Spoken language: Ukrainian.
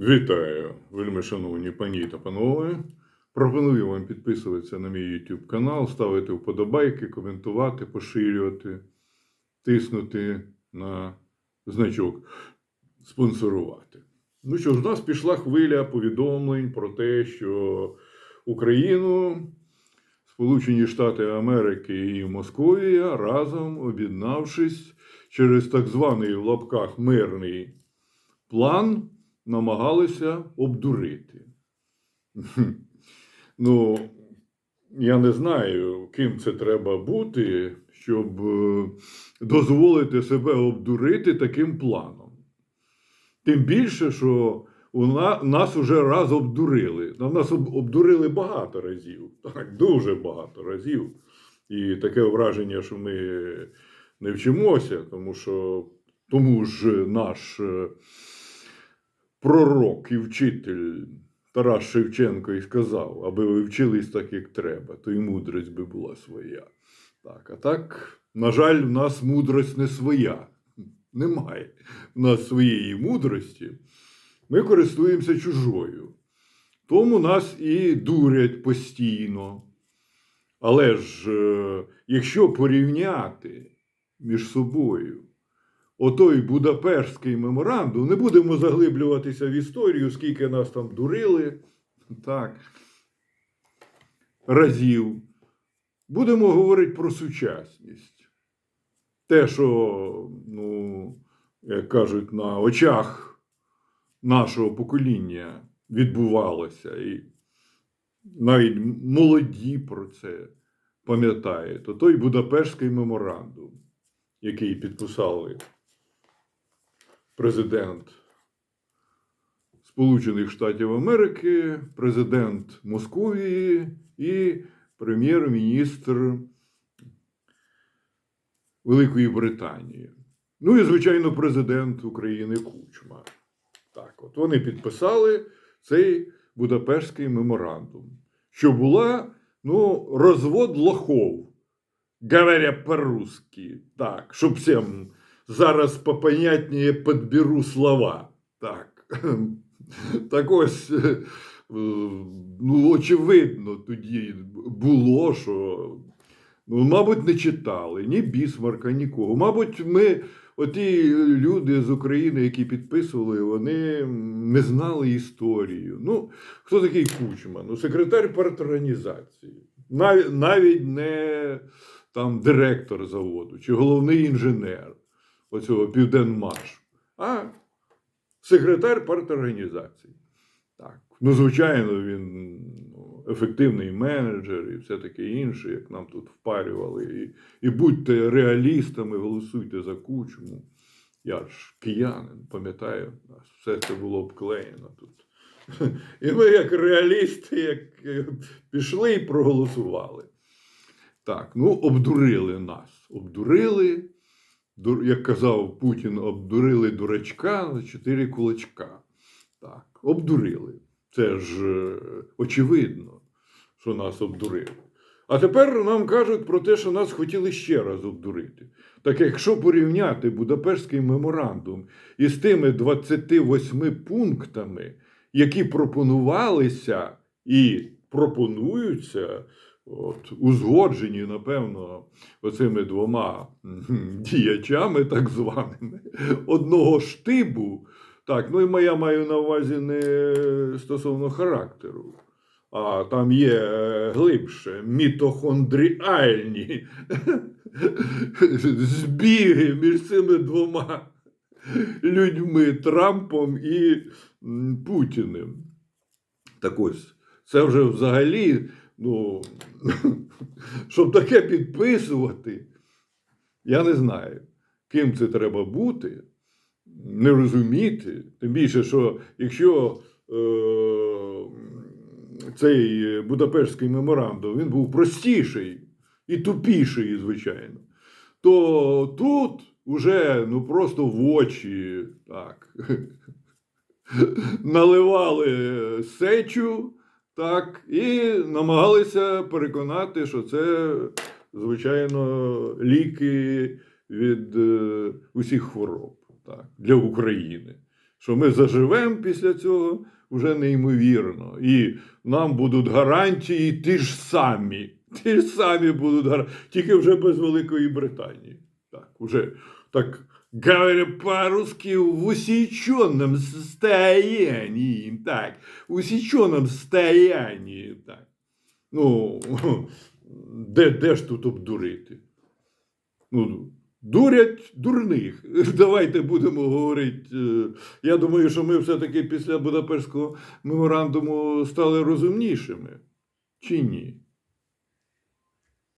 Вітаю, вельми шановні пані та панове. Пропоную вам підписуватися на мій YouTube канал, ставити вподобайки, коментувати, поширювати, тиснути на значок, спонсорувати. Ну що ж, в нас пішла хвиля повідомлень про те, що Україну, Сполучені Штати Америки і Московія разом об'єднавшись через так званий в лапках мирний план намагалися обдурити. Ну, я не знаю, ким це треба бути, щоб е, дозволити себе обдурити таким планом. Тим більше, що у на- нас уже раз обдурили. Нас обдурили багато разів, так, дуже багато разів. І таке враження, що ми не вчимося, тому що тому ж наш е, пророк і вчитель Тарас Шевченко і сказав, аби ви вчились так, як треба, то і мудрість би була своя. Так, а так, на жаль, в нас мудрость не своя. Немає в нас своєї мудрості. Ми користуємося чужою. Тому нас і дурять постійно. Але ж, е, якщо порівняти між собою отой Будапештський меморандум, не будемо заглиблюватися в історію, скільки нас там дурили, так, разів. Будемо говорити про сучасність. Те, що, ну, як кажуть, на очах нашого покоління відбувалося, і навіть молоді про це пам'ятають, то той Будапештський меморандум, який підписали президент Сполучених Штатів Америки, президент Московії і прем'єр-міністр Великої Британії. Ну і, звичайно, президент України Кучма. Так, от вони підписали цей Будапештський меморандум, що була ну, розвод лохов, говоря по-русски. Так, щоб всім зараз попонятніше підберу слова. Так. Так ось, е, ну, очевидно, тоді було, що, ну, мабуть, не читали ні Бісмарка, нікого. Мабуть, ми, оті люди з України, які підписували, вони не знали історію. Ну, хто такий Кучма? Ну, секретар парторганізації. Навіть не там директор заводу чи головний інженер оцього Південмаш, а секретар парторганізації. Так. Ну, звичайно, він ну, ефективний менеджер і все таке інше, як нам тут впарювали. І, і будьте реалістами, голосуйте за кучму. Я ж киянин, пам'ятаю, все це було обклеєно тут. І ми, як реалісти, як пішли і проголосували. Так, ну, обдурили нас. Обдурили, дур- як казав Путін, обдурили дурачка на чотири кулачка. Так, обдурили. Це ж е, очевидно, що нас обдурили. А тепер нам кажуть про те, що нас хотіли ще раз обдурити. Так якщо порівняти Будапештський меморандум із тими 28 пунктами, які пропонувалися і пропонуються, от, узгоджені, напевно, оцими двома діячами, так званими, одного штибу. Так, ну і моя маю на увазі не стосовно характеру, а там є е, глибше мітохондріальні збіги між цими двома людьми Трампом і Путіним. Так ось, це вже взагалі, ну, щоб таке підписувати, я не знаю, ким це треба бути, не розуміти. Тим більше, що якщо е, цей Будапештський меморандум він був простіший і тупіший, звичайно, то тут уже ну, просто в очі так, наливали сечу, так, і намагалися переконати, що це, звичайно, ліки від е, усіх хвороб так, для України. що ми заживемо після цього вже неймовірно. І нам будуть гарантії ті ж самі. Ті ж самі будуть гарантії, тільки вже без Великої Британії. Так, уже так говоря по-русски в усеченном состоянии. Так, в усеченном состоянии. Так. Ну, де, де ж тут обдурити? Ну, дурять дурних. Давайте будемо говорити. е, Я думаю, що ми все-таки після Будапештського меморандуму стали розумнішими. Чи ні?